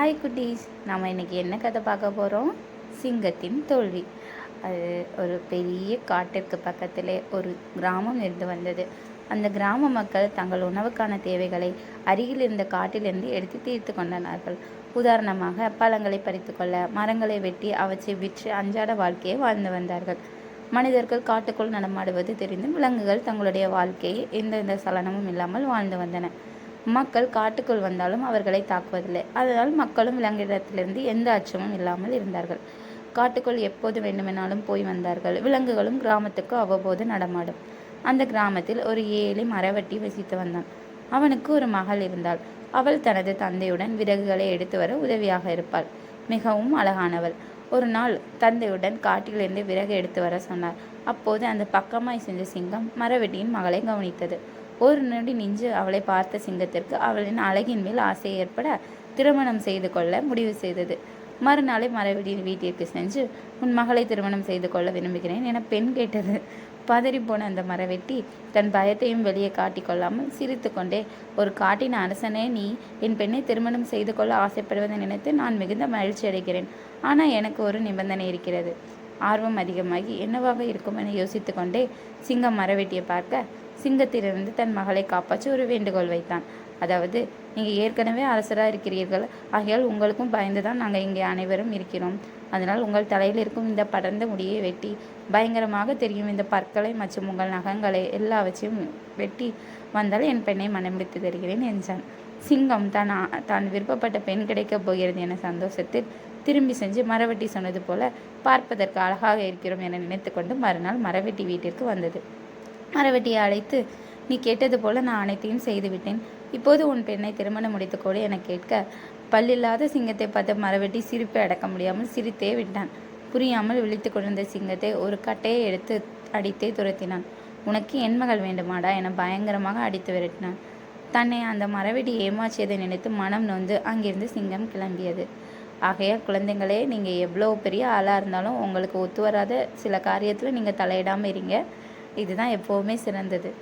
Hi குட்டீஸ். நம்ம இன்றைக்கி என்ன கதை பார்க்க போகிறோம் சிங்கத்தின் தோல்வி. அது ஒரு பெரிய காட்டிற்கு பக்கத்திலே ஒரு கிராமம் இருந்து வந்தது. அந்த கிராம மக்கள் தங்கள் உணவுக்கான தேவைகளை அருகில் இருந்த காட்டிலிருந்து எடுத்து தீர்த்து கொண்டனார்கள். உதாரணமாக பழங்களை பறித்துக்கொள்ள மரங்களை வெட்டி அவற்றை விற்று அன்றாட வாழ்க்கையை வாழ்ந்து வந்தார்கள். மனிதர்கள் காட்டுக்குள் நடமாடுவது தெரிந்து விலங்குகள் தங்களுடைய வாழ்க்கையை எந்தெந்த சலனமும் இல்லாமல் வாழ்ந்து வந்தன. மக்கள் காட்டுக்குள் வந்தாலும் அவர்களை தாக்குவதில்லை. அதனால் மக்களும் விலங்கிடத்திலிருந்து எந்த அச்சமும் இல்லாமல் இருந்தார்கள். காட்டுக்குள் எப்போது வேண்டுமெனாலும் போய் வந்தார்கள். விலங்குகளும் கிராமத்துக்கு அவ்வப்போது நடமாடும். அந்த கிராமத்தில் ஒரு ஏழை மரவட்டி வசித்து வந்தான். அவனுக்கு ஒரு மகள் இருந்தாள். அவள் தனது தந்தையுடன் விறகுகளை எடுத்து வர உதவியாக இருப்பாள். மிகவும் அழகானவள். ஒரு நாள் தந்தையுடன் காட்டிலிருந்து விறகு எடுத்து வர சொன்னார். அப்போது அந்த பக்கமாய் சென்ற சிங்கம் மரவெட்டியின் மகளை கவனித்தது. ஒரு நொடி நின்று அவளை பார்த்த சிங்கத்திற்கு அவளின் அழகின் மேல் ஆசை ஏற்பட திருமணம் செய்து கொள்ள முடிவு செய்தது. மறுநாளை மரவெட்டியின் வீட்டிற்கு சென்று உன் மகளை திருமணம் செய்து கொள்ள விரும்புகிறேன் என பெண் கேட்டது. பதறிப்போன அந்த மரவெட்டி தன் பயத்தையும் வெளியே காட்டிக்கொள்ளாமல் சிரித்துக்கொண்டே ஒரு காட்டின் அரசனே நீ என் பெண்ணை திருமணம் செய்து கொள்ள ஆசைப்படுவதை நினைத்து நான் மிகுந்த மகிழ்ச்சி அடைகிறேன். ஆனால் எனக்கு ஒரு நிபந்தனை இருக்கிறது. ஆர்வம் அதிகமாகி என்னவாக இருக்கும் என யோசித்து கொண்டே சிங்கம் மரவெட்டியை பார்க்க சிங்கத்திலிருந்து தன் மகளை காப்பாற்றி ஒரு வேண்டுகோள் வைத்தான். அதாவது நீங்கள் ஏற்கனவே அரசராக இருக்கிறீர்கள். ஆகையால் உங்களுக்கும் பயந்து தான் நாங்கள் இங்கே அனைவரும் இருக்கிறோம். அதனால் உங்கள் தலையில் இருக்கும் இந்த படர்ந்த முடியை வெட்டி பயங்கரமாக தெரியும் இந்த பற்களை மற்றும் உங்கள் நகங்களை எல்லாவற்றையும் வெட்டி வந்தால் என் பெண்ணை மனமுடித்து தருகிறேன் என்றான். சிங்கம் தான் தான் விருப்பப்பட்ட பெண் கிடைக்கப் போகிறது என சந்தோஷத்தில் திரும்பி செஞ்சு மரவெட்டி சொன்னது போல பார்ப்பதற்கு அழகாக இருக்கிறோம் என நினைத்துக்கொண்டு மறுநாள் மரவெட்டி வீட்டிற்கு வந்தது. மரவெட்டியை அழைத்து நீ கேட்டது போல நான் அனைத்தையும் செய்துவிட்டேன். இப்போது உன் பெண்ணை திருமணம் முடித்துக்கோடு என கேட்க பல்லில்லாத சிங்கத்தை பார்த்த மரவெட்டி சிரிப்பை அடக்க முடியாமல் சிரித்தே விட்டான். புரியாமல் விழித்து கொண்டிருந்த சிங்கத்தை ஒரு கட்டையை எடுத்து அடித்தே துரத்தினான். உனக்கு என் மகள் வேண்டுமாடா என பயங்கரமாக அடித்து விரட்டினான். தன்னை அந்த மரவெடி ஏமாற்றியதை நினைத்து மனம் நொந்து அங்கிருந்து சிங்கம் கிளம்பியது. ஆகையால் குழந்தைங்களே நீங்கள் எவ்வளோ பெரிய ஆளாக இருந்தாலும் உங்களுக்கு ஒத்து வராத சில காரியத்தில் நீங்கள் தலையிடாமல் இருங்க. இதுதான் எப்போவுமே சிறந்தது.